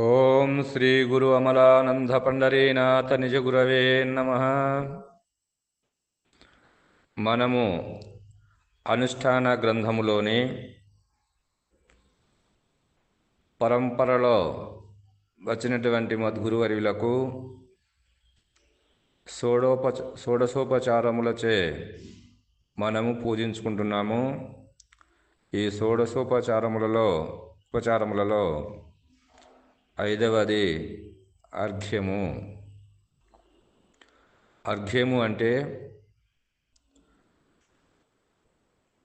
ఓం శ్రీ గురు అమలానంద పండరీనాథ నిజ గురవే నమ. మనము అనుష్ఠాన గ్రంథములోని పరంపరలో వచ్చినటువంటి మద్గురువర్యులకు షోడోపచ షోడశోపచారములచే మనము పూజించుకుంటున్నాము. ఈ షోడశోపచారములలో ఉపచారములలో ఐదవది అర్ఘ్యము. అర్ఘ్యము అంటే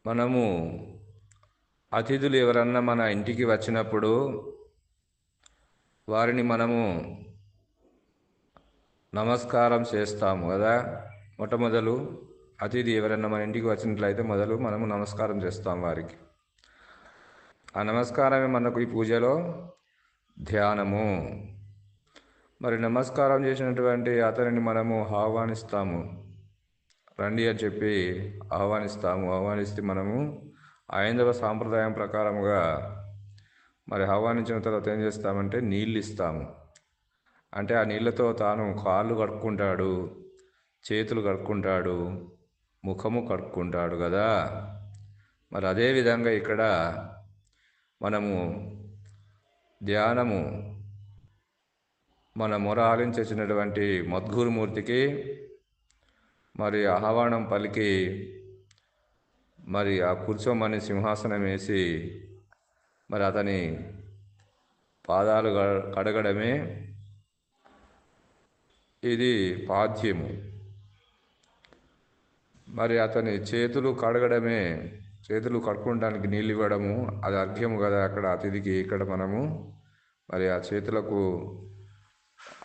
మనము అతిథులు ఎవరన్నా మన ఇంటికి వచ్చినప్పుడు వారిని మనము నమస్కారం చేస్తాము కదా. మొట్టమొదలు అతిథి ఎవరైనా మన ఇంటికి వచ్చినట్లయితే మొదలు మనము నమస్కారం చేస్తాం వారికి. ఆ నమస్కారమే మనకు ఈ పూజలో ధ్యానము. మరి నమస్కారం చేసినటువంటి అతనిని మనము ఆహ్వానిస్తాము. రండి అని చెప్పి ఆహ్వానిస్తాము. ఆహ్వానిస్తే మనము ఐందవ సాంప్రదాయం ప్రకారముగా మరి ఆహ్వానించిన తర్వాత ఏం చేస్తామంటే నీళ్ళు ఇస్తాము అంటే ఆ నీళ్ళతో తాను కాళ్ళు కడుక్కుంటాడు చేతులు కడుక్కుంటాడు ముఖము కడుక్కుంటాడు కదా. మరి అదేవిధంగా ఇక్కడ మనము ధ్యానము మన మొర ఆలించేసినటువంటి మద్గురుమూర్తికి మరి ఆహ్వానం పలికి మరి ఆ కూర్చోమని సింహాసనం వేసి మరి అతని పాదాలు కడగడమే ఇది పాద్యము. మరి అతని చేతులు కడగడమే చేతులు కడుక్కోవడానికి నీళ్ళు ఇవ్వడము అది అర్ఘ్యము కదా అక్కడ అతిథికి ఇక్కడ మనము. మరి ఆ చేతులకు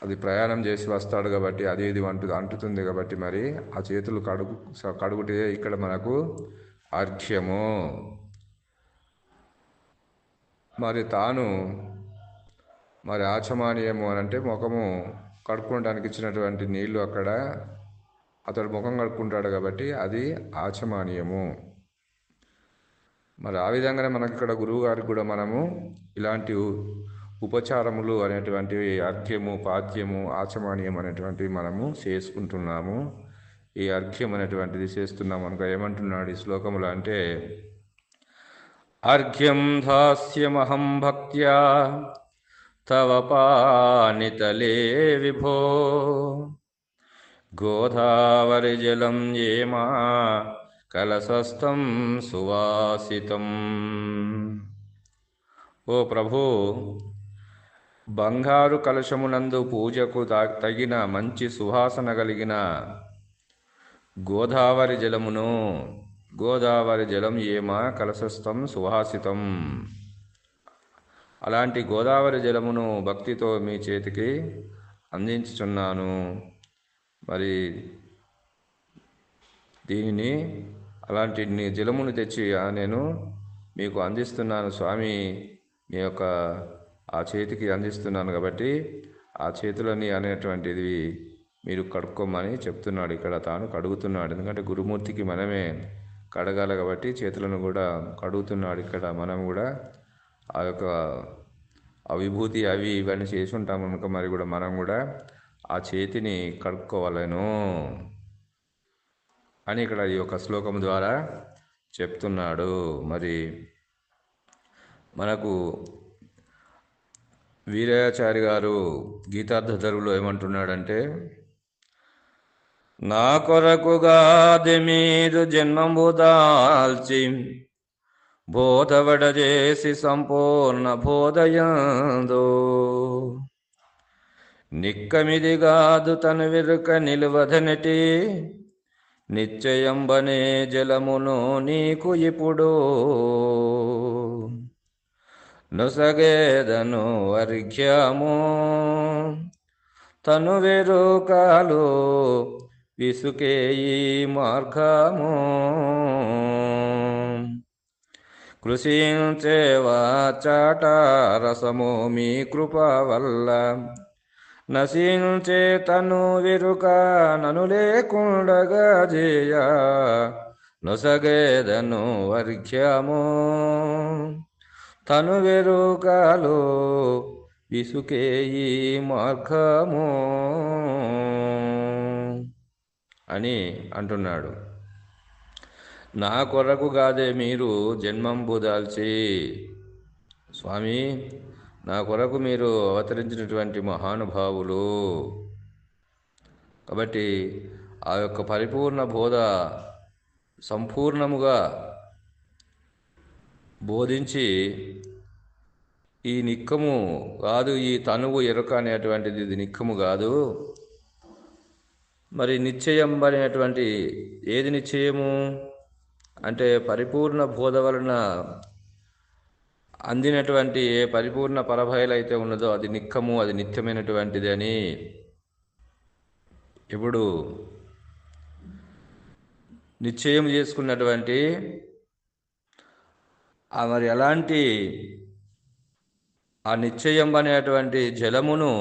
అది ప్రయాణం చేసి వస్తాడు కాబట్టి అది ఇది అంటు అంటుతుంది కాబట్టి మరి ఆ చేతులు కడుగు కడుగుటే ఇక్కడ మనకు అర్ఘ్యము. మరి తాను మరి ఆచమానీయము అని అంటే ముఖము కడుక్కోవడానికి ఇచ్చినటువంటి నీళ్ళు అక్కడ అతడు ముఖం కడుక్కుంటాడు కాబట్టి అది ఆచమానీయము. మరి ఆ విధంగానే మనకి ఇక్కడ గురువు గారికి కూడా మనము ఇలాంటి ఉపచారములు అనేటువంటివి అర్ఘ్యము పాద్యము ఆచమానీయం అనేటువంటివి మనము చేసుకుంటున్నాము. ఈ అర్ఘ్యం అనేటువంటిది చేస్తున్నాము అనుక ఏమంటున్నాడు ఈ శ్లోకములు అంటే అర్ఘ్యం దాస్యమహం భక్త్యా తవ పానితలే విభో గోదావరి జలం ఏమా కలశస్థం సువాసితం. ఓ ప్రభు బంగారు కలశమునందు పూజకు తగిన మంచి సువాసన కలిగిన గోదావరి జలమును గోదావరి జలం ఏమా కలశస్థం సువాసితం. అలాంటి గోదావరి జలమును భక్తితో మీ చేతికి అందించుచున్నాను. మరి దీనిని అలాంటి జలమును తెచ్చి నేను మీకు అందిస్తున్నాను. స్వామి మీ యొక్క ఆ చేతికి అందిస్తున్నాను కాబట్టి ఆ చేతులని అనేటువంటిది మీరు కడుక్కోమని చెప్తున్నాడు. ఇక్కడ తాను కడుగుతున్నాడు. ఎందుకంటే గురుమూర్తికి మనమే కడగాలి కాబట్టి చేతులను కూడా కడుగుతున్నాడు ఇక్కడ. మనం కూడా ఆ యొక్క ఆ విభూతి అవి ఇవన్నీ చేసి ఉంటాం కనుక మరి కూడా మనం కూడా ఆ చేతిని కడుక్కోవాలను. అని ఇక్కడ ఈ యొక్క శ్లోకం ద్వారా చెప్తున్నాడు. మరి మనకు వీరాచారి గారు గీతార్థరులో ఏమంటున్నాడంటే నా కొరకుగాది మీరు జన్మము దాల్చి బోధవడ చేసి సంపూర్ణ బోధయందు. నిక్కమిది గాదు తను వెరుక నిలువదనటి నిశ్చయంబనే జలమును నీకు ఇప్పుడు. నుసగేదను అర్ఘ్యము తను వెరుకాలు విసుకే ఈ మార్గము. కృషించేవా చాట రసము మీ కృప వల్ల. నశించే తను వెరుక నను లేకుండగా జేయ నొసగేదను వర్ఘ్యము తను వెరుకలు విసుకే ఈ మార్గము. అని అంటున్నాడు. నా కొరకు కాదే మీరు జన్మంబు దాల్చి. స్వామి నా కొరకు మీరు అవతరించినటువంటి మహానుభావులు. కాబట్టి ఆ యొక్క పరిపూర్ణ బోధ సంపూర్ణముగా బోధించి ఈ నిక్కము కాదు ఈ తనువు ఎరుక అనేటువంటిది ఇది నిక్కము కాదు. మరి నిశ్చయం అనేటువంటి ఏది నిశ్చయము? అంటే పరిపూర్ణ బోధ వలన అందినటువంటి ఏ పరిపూర్ణ పరభయలు అయితే ఉన్నదో అది నిక్కము అది నిత్యమైనటువంటిది అని ఇప్పుడు నిశ్చయం చేసుకున్నటువంటి ఆ మరి ఎలాంటి ఆ నిశ్చయం అనేటువంటి జలమును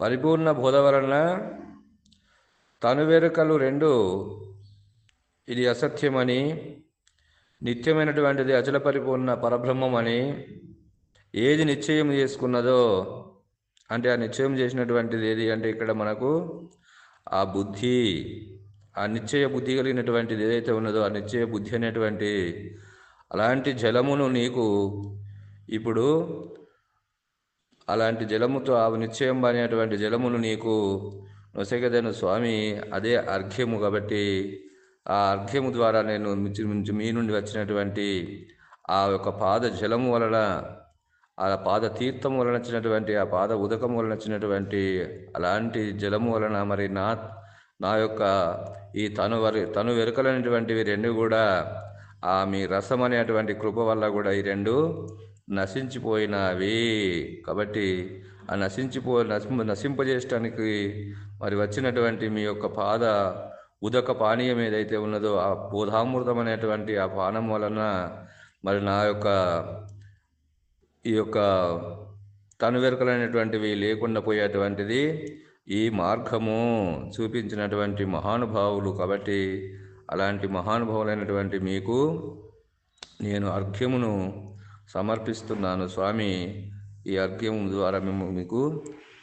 పరిపూర్ణ బోధ వలన తనువెరుకలు రెండు ఇది అసత్యమని నిత్యమైనటువంటిది అచల పరిపూర్ణ పరబ్రహ్మమని ఏది నిశ్చయం చేసుకున్నదో అంటే ఆ నిశ్చయం చేసినటువంటిది ఏది అంటే ఇక్కడ మనకు ఆ బుద్ధి ఆ నిశ్చయ బుద్ధి కలిగినటువంటిది ఏదైతే ఉన్నదో ఆ నిశ్చయ బుద్ధి అనేటువంటి అలాంటి జలమును నీకు ఇప్పుడు అలాంటి జలముతో ఆ నిశ్చయం అనేటువంటి జలమును నీకు నొసగదను స్వామి అదే అర్ఘ్యము కాబట్టి ఆ అర్ఘ్యము ద్వారా నేను మించు మీ నుండి వచ్చినటువంటి ఆ యొక్క పాద జలము వలన ఆ పాద తీర్థం వలన వచ్చినటువంటి ఆ పాద ఉదకం వలన వచ్చినటువంటి అలాంటి జలము వలన మరి నా నా యొక్క ఈ తను వరి తను వెరుకలైనటువంటివి రెండు కూడా ఆ మీ రసం అనేటువంటి కృప వల్ల కూడా ఈ రెండు నశించిపోయినవి. కాబట్టి ఆ నశించిపో నశింప నశింపజేయటానికి మరి వచ్చినటువంటి మీ యొక్క పాద ఉదక పానీయం ఏదైతే ఉన్నదో ఆ బోధామృతం అనేటువంటి ఆ పానం వలన మరి నా యొక్క ఈ యొక్క తను వెరకలైనటువంటివి లేకుండా పోయేటువంటిది ఈ మార్గము చూపించినటువంటి మహానుభావులు కాబట్టి అలాంటి మహానుభావులైనటువంటి మీకు నేను అర్ఘ్యమును సమర్పిస్తున్నాను స్వామి. ఈ అర్ఘ్యం ద్వారా మేము మీకు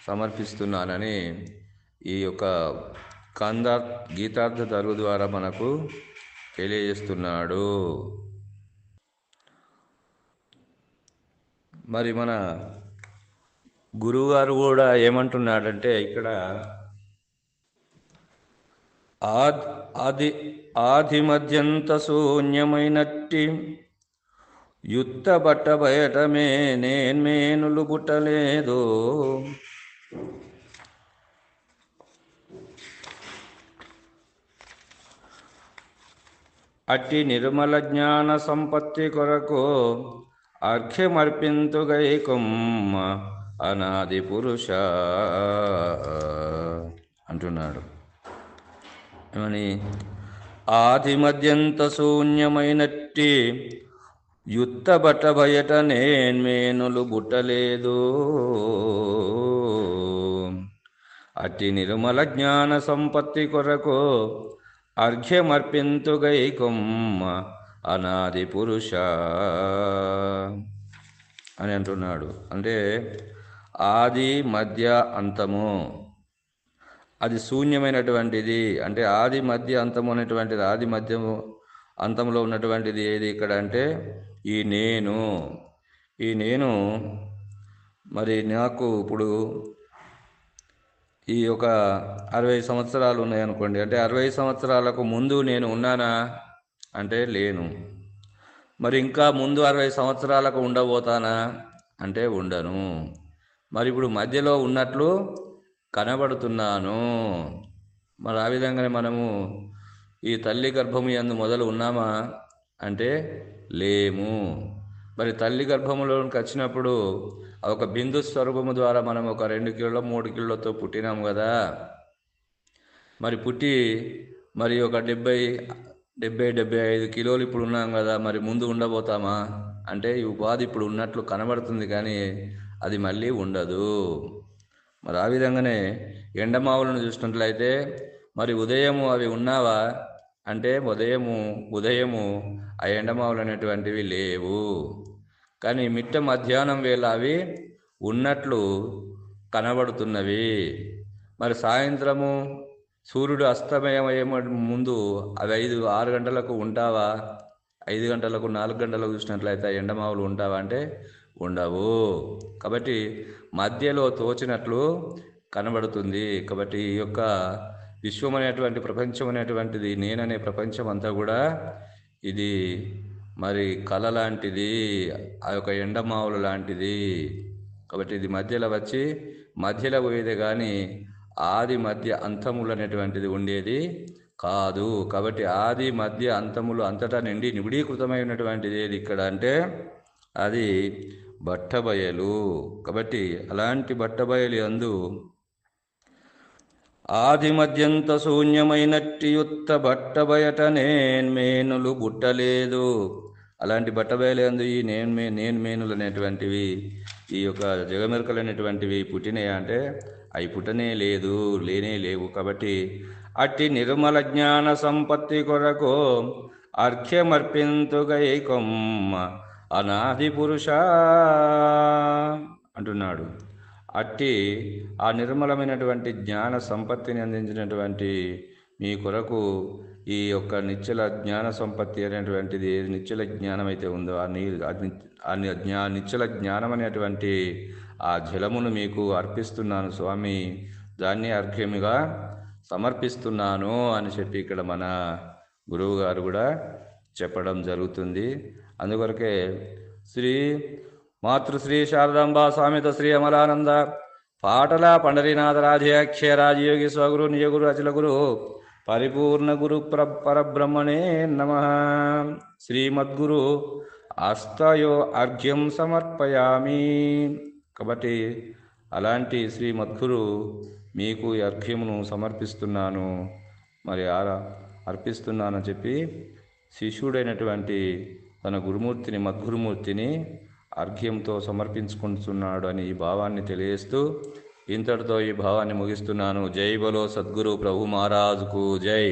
సమర్పిస్తున్నానని ఈ యొక్క కందార్ గీతార్థ తరువు ద్వారా మనకు తెలియజేస్తున్నాడు. మరి మన గురువుగారు కూడా ఏమంటున్నాడంటే ఇక్కడ ఆది ఆది ఆదిమధ్యంత శూన్యమైనట్టి యుత్త బట్ట బయటమే నేన్మేనులు బుట్టలేదు అట్టి నిర్మల జ్ఞాన సంపత్తి కొరకు అర్ఘ్యమర్పింతుగైకుమ్మ అనాది పురుష అంటున్నాడు. ఏమని? ఆదిమద్యంత శూన్యమైనట్టి యుత్త బట్ట బయట నేన్మేనులు బుట్టలేదు. అట్టి నిర్మల జ్ఞాన సంపత్తి కొరకు అర్ఘ్యమర్పింతు కొమ్మ అనాది పురుష. అని అంటున్నాడు. అంటే ఆది మధ్య అంతము. అది శూన్యమైనటువంటిది. అంటే ఆది మధ్య అంతము అనేటువంటిది ఆది మధ్యము అంతంలో ఉన్నటువంటిది ఏది ఇక్కడ అంటే ఈ నేను. ఈ నేను మరి నాకు ఇప్పుడు ఈ ఒక అరవై సంవత్సరాలు ఉన్నాయనుకోండి అంటే అరవై సంవత్సరాలకు ముందు నేను ఉన్నానా? అంటే లేను. మరి ఇంకా ముందు అరవై సంవత్సరాలకు ఉండబోతానా? అంటే ఉండను. మరి ఇప్పుడు మధ్యలో ఉన్నట్లు కనబడుతున్నాను. మరి ఆ విధంగానే మనము ఈ తల్లి గర్భము ఎందు మొదలు ఉన్నామా? అంటే లేము. మరి తల్లి గర్భములోకి వచ్చినప్పుడు ఒక బిందు స్వరూపము ద్వారా మనం ఒక రెండు కిలో మూడు కిలోతో పుట్టినాం కదా. మరి పుట్టి మరి ఒక డెబ్బై డెబ్బై డెబ్బై ఐదు కిలోలు ఇప్పుడు ఉన్నాం కదా మరి ముందు ఉండబోతామా? అంటే ఈ ఉపాధి ఇప్పుడు ఉన్నట్లు కనబడుతుంది కానీ అది మళ్ళీ ఉండదు. మరి ఆ విధంగానే ఎండమావులను చూసినట్లయితే మరి ఉదయము అవి ఉన్నావా? అంటే ఉదయము ఉదయము ఆ ఎండమావులు అనేటువంటివి లేవు. కానీ మిట్ట మధ్యాహ్నం వేళ అవి ఉన్నట్లు కనబడుతున్నవి. మరి సాయంత్రము సూర్యుడు అస్తమయమయ్యే ముందు అవి ఐదు ఆరు గంటలకు ఉంటావా? ఐదు గంటలకు నాలుగు గంటలకు చూసినట్లయితే ఎండమావులు ఉంటావా అంటే ఉండవు. కాబట్టి మధ్యలో తోచినట్లు కనబడుతుంది. కాబట్టి ఈ యొక్క విశ్వం అనేటువంటి ప్రపంచం అనేటువంటిది నేననే ప్రపంచం అంతా కూడా ఇది మరి కళ లాంటిది ఆ యొక్క ఎండమావులు లాంటిది. కాబట్టి ఇది మధ్యలో వచ్చి మధ్యలో పోయేది కానీ ఆది మధ్య అంతములు అనేటువంటిది ఉండేది కాదు. కాబట్టి ఆది మధ్య అంతములు అంతటా నిండి నిబిడీకృతమైనటువంటిది ఏది ఇక్కడ అంటే అది బట్టబయలు. కాబట్టి అలాంటి బట్టబయలు అందు ఆది మధ్యంత శూన్యమైనట్టి యుత్త బట్ట బయట నేన్మేనులు బుట్టలేదు. అలాంటి బట్టబయలందు ఈ నేను మే నేను మేనులు అనేటువంటివి ఈ యొక్క జగమెరకలు అనేటువంటివి పుట్టినాయా అంటే అవి పుట్టనే లేదు లేనే లేవు కాబట్టి అట్టి నిర్మల జ్ఞాన సంపత్తి కొరకు అర్ఘ్యమర్పింతుగైకొమ్మ అనాది పురుష అంటున్నాడు. అట్టి ఆ నిర్మలమైనటువంటి జ్ఞాన సంపత్తిని అందించినటువంటి మీ కొరకు ఈ యొక్క నిశ్చల జ్ఞాన సంపత్తి అనేటువంటిది ఏది? నిశ్చల జ్ఞానం అయితే ఉందో ఆ నీ ఆ జ్ఞా నిశ్చల జ్ఞానం అనేటువంటి ఆ జలమును మీకు అర్పిస్తున్నాను స్వామి. దాన్ని అర్ఘ్యముగా సమర్పిస్తున్నాను అని చెప్పి ఇక్కడ మన గురువు గారు కూడా చెప్పడం జరుగుతుంది. అందుకొరకే శ్రీ మాతృశ్రీ శారదాంబా స్వామిత శ్రీ అమలానంద పాటల పండరీనాథ రాజయాఖ్య రాజయోగి స్వగురు నిజగురు అచల గురు పరిపూర్ణ గురు ప్ర పరబ్రహ్మణే నమ. శ్రీమద్గురు అస్తయో అర్ఘ్యం సమర్పయామి. కాబట్టి అలాంటి శ్రీమద్గురు మీకు ఈ అర్ఘ్యమును సమర్పిస్తున్నాను. మరి ఆరా అర్పిస్తున్నానని చెప్పి శిష్యుడైనటువంటి తన గురుమూర్తిని మద్గురుమూర్తిని అర్ఘ్యంతో సమర్పించుకుంటున్నాడు అని ఈ భావాన్ని తెలియజేస్తూ ఇంతటితో ఈ భావాన్ని ముగిస్తున్నాను. జై బలో సద్గురు ప్రభు మహారాజుకు జై.